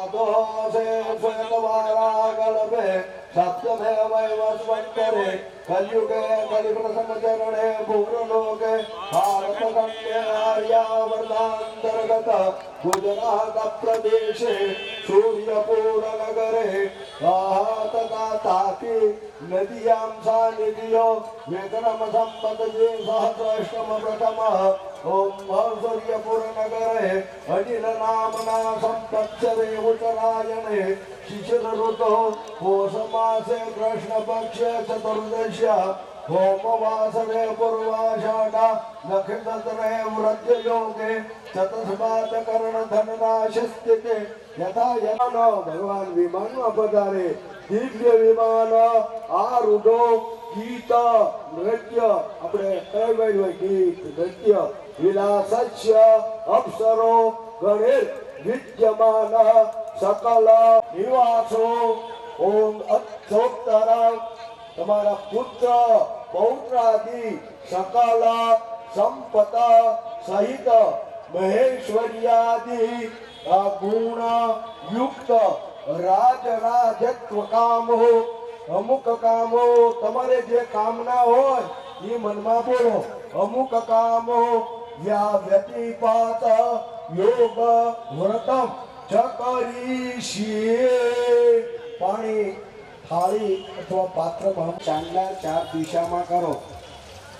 द्वादशे श्वेतवारागलभे सप्तमेवैव स्वन्तरे कलियुगे कलिप्रसमचरणे भूरलोके भारतवर्यावर्णान्तर्गत गुजरातप्रदेशे सूर्यपूरनगरे तथा तापी नदीयां सा निधियो विक्रमसम्पदजे सहस्रष्टमप्रथमः ॐ सूर्यपुरनगरे अनिलनाम्ना सम्पक्षरे उतरायणे शिशिरऋतौ कोशमासे कृष्णपक्षे चतुर्दश्या होमवासरे पूर्वाषाढा नक्षत्रे वृद्धियोगे ચતુષ્પાતકર્ણધનનાશસ્તિતે યથા યથાનો ભગવાન વિમાનમાં પધારે દિવ્ય વિમાન આરુઢો ગીત નૃત્ય આપણે કહેવાય હોય ગીત નૃત્ય વિલાસસ્ય અપ્સરો ગણેશ વિદ્યમાન સકલ નિવાસો ઓમ અક્ષોત્તર તમારા પુત્ર પૌત્રાદિ સકાલા સંપત સહિત મહેશ્વર્યાદિ ગુણ યુક્ત રાજ રાજત્વ કામો. અમુક કામો તમારે જે કામના હોય એ મનમાં બોલો. અમુક કામો યા વ્યતિપાત યોગ વ્રતમ ચ કરીશીએ પાણી થાળી અથવા પાત્રમાં ચાંદા ચાર દિશામાં કરો.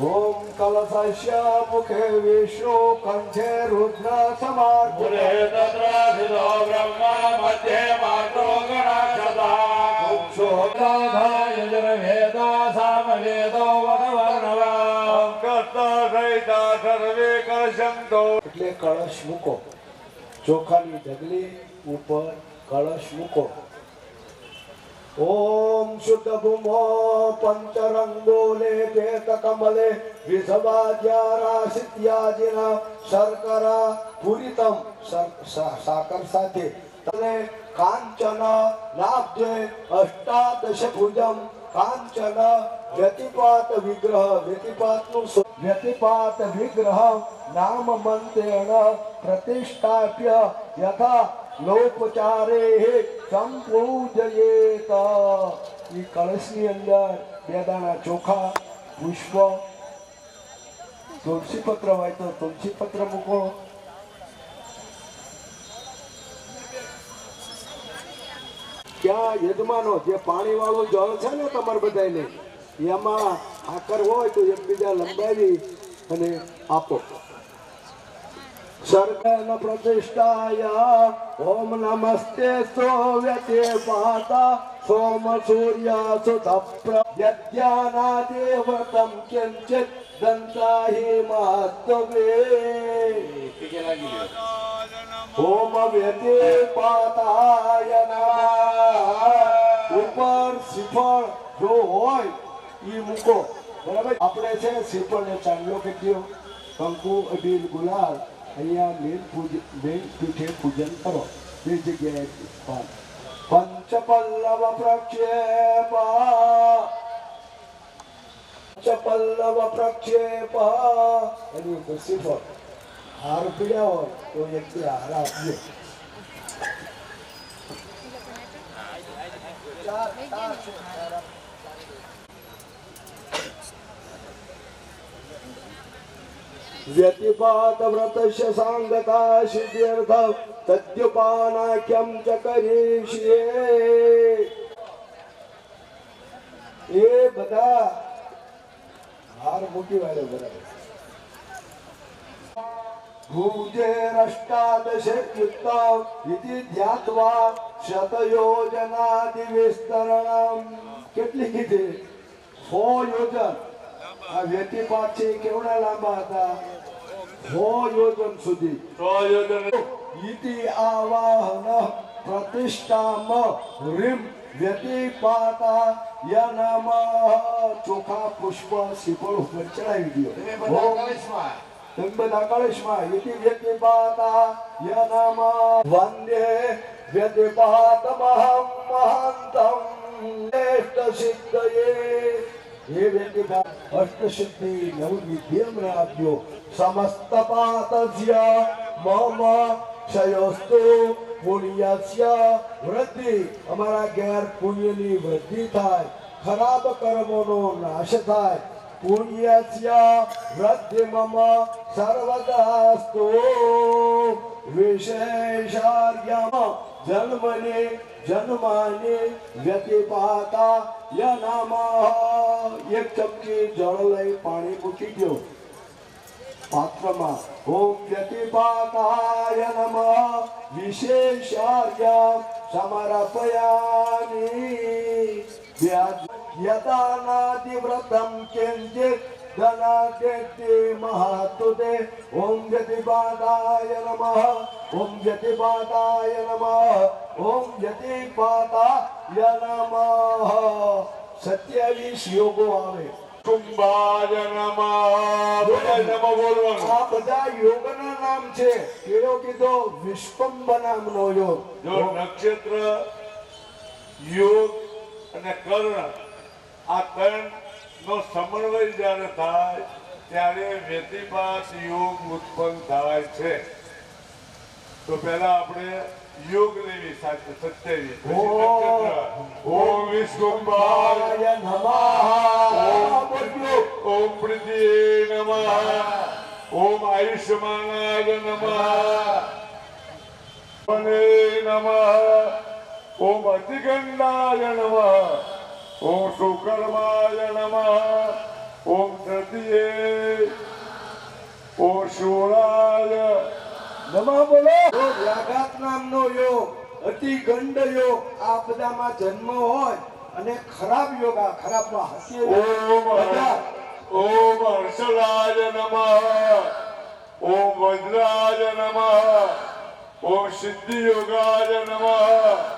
ઓમ કલશસ્ય મુખે વિષ્ણુ કંઠે રુદ્ર સમાર્પણ પુરે તત્રાધિતો બ્રહ્મા મધ્યે માર્ગો ગણાક્ષતા. યજુર્વેદો સામવેદો વદવર્ણવા કરતા સહિતા સર્વે કળશંતો એટલે કળશ મૂકો. ચોખાની ઢગલી ઉપર કળશ મૂકો. ભૂમો પંચરંગોલે પેત કમલે વિષવાદ્યારાશિત્યાદિના શર્કરા પૂરિતમ સાકર સાથે તને કાંચન લાભ્ય અષ્ટાદશ ભુજમ કાંચન વ્યતિપાત વિગ્રહ વ્યતિપાતનું વ્યતિપાત વિગ્રહ નામ મંત્રેણ પ્રતિષ્ઠાપ્ય યથા લોપચારે સંપૂજયેત એ કળશની અંદર બે દાણા ચોખા, પુષ્પ. તુલસી પત્ર હોય તો તુલસી પત્ર મૂકો. ક્યાં યજમાનો, જે પાણી વાળું જળ છે ને તમારે બધાને એમાં આકર હોય તો એકબીજા લંબાવી અને આપો. સર્ગન પ્રતિષ્ઠાય ઓમ નમસ્તે સોવ્યતે પાતા સોમ સૂર્ય સુધ યજ્ઞાનાદેવતમ કિંચિત દંતાહી મહત્વે ઓમ વ્યતે પાતાય ઉપર શ્રીફળ જો હોય એ મૂકો બરાબર આપણે છે શ્રીફળ ને ચાંદલો કેટલો કંકુ અબીલ ગુલાલ અહીંયા મેન પૂજ મેન પીઠે પૂજન કરો. એ જગ્યાએ પંચપલ્લવ પ્રક્ષેપ. પંચપલ્લવ પ્રક્ષેપ. એની ઉપર શ્રીફળ હાર પીડ્યા હોય તો બે હાર આપજો ચાર ચાર છે હાર આપજો. વ્રતસ્ય સાંગતા સિદ્ધ્યર્થ તદ્યુપાનાખ્યમ ચ કરીષ્યે એ બધા હાર મૂકી વાળે બરાબર કેટલી કીધી સો યોજન આ કેવડા લાંબા હતા યોજન સુધી ઇતિ આવાહન પ્રતિષ્ઠામ રીમ વ્યતિપાતા યનમ ચોખા પુષ્પ શ્રીફળ ઉપર ચડાવી દો તમે બધા કળશમાં ઇતિ વ્યતિપાતા યનમ વંદે વ્યતિપાતમહં મહાંતમ શ્રેષ્ઠ સિદ્ધયે હે વ્યક્તિભાત અષ્ટસિદ્ધિ નવવિદ્યમ આપજો સમસ્ત પાતજ્ય મમ ક્ષયોસ્તુ પુણ્યસ્ય વૃદ્ધિ અમારા ઘેર પુણ્યની વૃદ્ધિ થાય ખરાબ કર્મોનો નાશ થાય પુણ્યસ્ય વૃદ્ધિ મમ સર્વદાસ્તુ વિશેષાર્યમ જન્મને જન્માને વ્યતિપાતા ય નમઃ એક ચમચી જળ લઈ પાણી મૂકી દો પાત્રમાં ઓમ વ્યતિપાતાય નમઃ વિશેષાર્ય સમર્પયામિ વ્યાજ યદાનાદિવ્રતમ કિંચિત ધનાદેતિ મહાતુતે ઓમ વ્યતિપાતાય નમઃ ઓમ વ્યતિપાતાય નમઃ ઓમ વ્યતિપાતાય નમઃ સત્યાવીસ યોગો આવે કુંભાય નમઃ નમઃ બોલવાનું આ બધા યોગના નામ છે કેવો કીધો વિશ્વંભ નામનો યોગ જો નક્ષત્ર યોગ અને કર્ણ આ ત્રણ નો સમન્વય જ્યારે થાય ત્યારે વ્યતિપાત યોગ ઉત્પન્ન થાય છે. તો પહેલા આપણે યોગ લેવી સાથે સત્યાવીસ ઓમ વિષ્ણુભાય નમઃ. ઓમ પ્રીતિ નમઃ. ઓમ આયુષ્માનાય નમઃ. નમઃ. ઓમ અતિગંડાય નમઃ. ઓમ સુકર્માય નમઃ ઓમ તૃતીયે ઓમ શૂળાય નમઃ બોલો વ્યાઘાત નામનો યોગ અતિ ગંડ યોગ આ બધામાં જન્મ હોય અને ખરાબ યોગ આ ખરાબમાં હસીએ ઓમ ઓમ હર્ષલાય નમઃ। ઓમ વજ્રાય નમઃ। ઓમ સિદ્ધિ યોગાય નમઃ।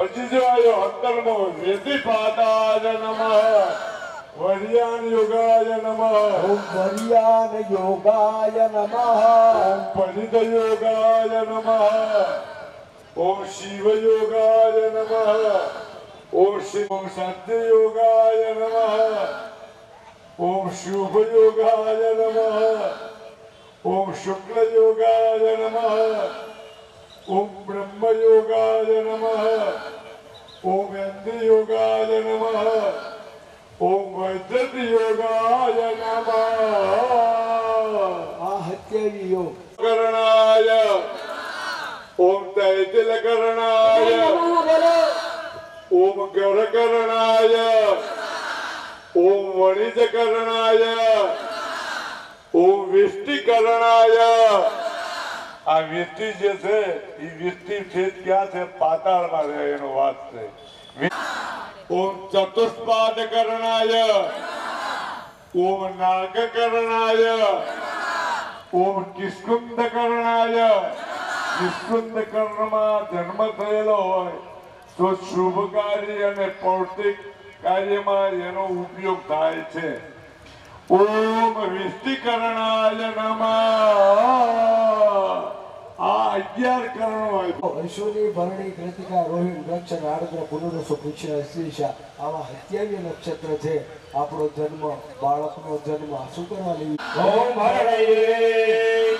પછી જો આવ્યો હતરમો વેદિપાદાય નમઃ. વરિયાન યોગાય નમઃ. ઓમ વરિયાન યોગાય નમઃ. ઓમ પલિત યોગાય નમઃ. ઓમ શિવ યોગાય નમઃ. ઓમ શિવ ઓમ સત્ય યોગાય નમઃ. ઓમ શુભ યોગાય નમઃ. ઓમ શુક્લ યોગાય નમઃ. ઓમ બ્રહ્મ યોગાય નમઃ ઓમ ઇન્દ્ર યોગાય નમઃ ઓમ વૈદ્યત યોગાય નમઃ આ હત્યાવી યોગ કરણાય ઓમ તૈતિલ કરણાય ઓમ ગર કરણાય ઓમ વણિજ કરણાય ઓમ વિષ્ટિ કરણાય આ વ્યક્તિ જે છે એ વ્યક્તિ છે ક્યાં છે? પાતાળમાં રહે એનો વાત છે. ઓમ ચતુષ્પાદ કરણાય ઓમ નાગ કરણાય ઓમ કિસ્કુંદ કરણાય કિસ્કુંદ કર્ણમાં જન્મ થયેલો હોય, તો શુભ કાર્ય અને પૌષ્ટિક કાર્યમાં એનો ઉપયોગ થાય છે. ઓમ વિષ્ટિકરણાય નમઃ. અગિયાર કર્ણો અશ્વની ભરણી કૃતિકા રોહિણ વૃક્ષ નારદ્ર પુનરસો પૂછ્યા અશ્લેષા આવા હત્યાવી નક્ષત્ર છે આપણો જન્મ બાળકનો જન્મ. શું કરવા લેવી ઓમ હરણયે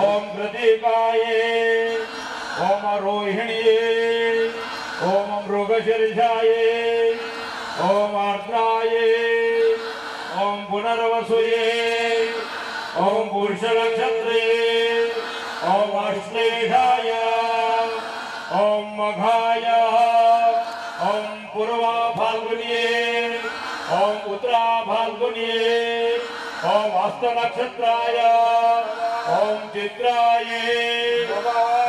ઓમ પ્રદીપાય ઓમ રોહિણીએ ઓમ મૃગશીર્ષાય ઓમ આર્દ્રાય ઓમ પુનર્વસુએ ઓમ પુરુષ નક્ષત્રે ઓમ અશ્લેષાય ઓમ મઘાય ઓમ પૂર્વા ફાલ્ગુનીએ ઓમ ઉત્તરા ફાલ્ગુનીએ ઓમ હસ્ત નક્ષત્રાય ઓમ ચિત્રાય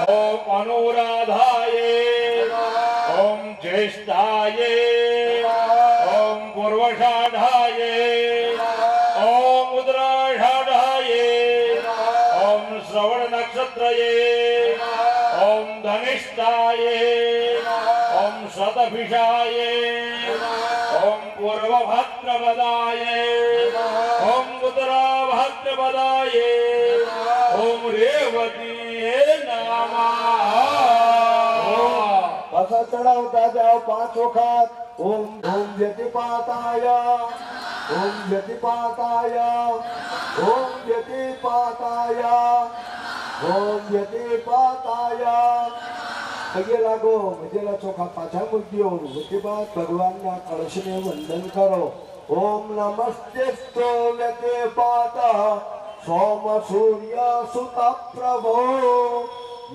ઓમ અનુરાધાય નક્ષત્રયે ઓમ ધનિષ્ઠાય ઓમ શતભિષાય ઓમ પૂર્વભાદ્રપદાય ઓમ ઉત્તરાભાદ્રપદાય ઓમ રેવતી નમઃ પાછા ચડાવતા જાઓ પાંચ વખત ઓમ ઓમ વ્યતિપાતાય ઓમ વ્યતિપાતાય ઓમ વ્યતિપાતાય ઓમ વ્યતિપાતાય પગે લાગો મજેલા ચોખા પાછા મૂક્યો. વચ્ચે બાદ ભગવાનના કળશને વંદન કરો. ઓમ નમસ્તે સ્તોલતે પાતા. સોમ સૂર્ય સુત પ્રભો.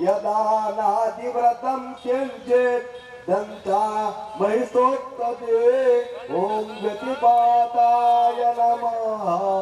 યદા નાદિવ્રતમ ત્યજેત દંતા મહિષોત્તદે ઓમ વ્યતિપાતાય નમઃ.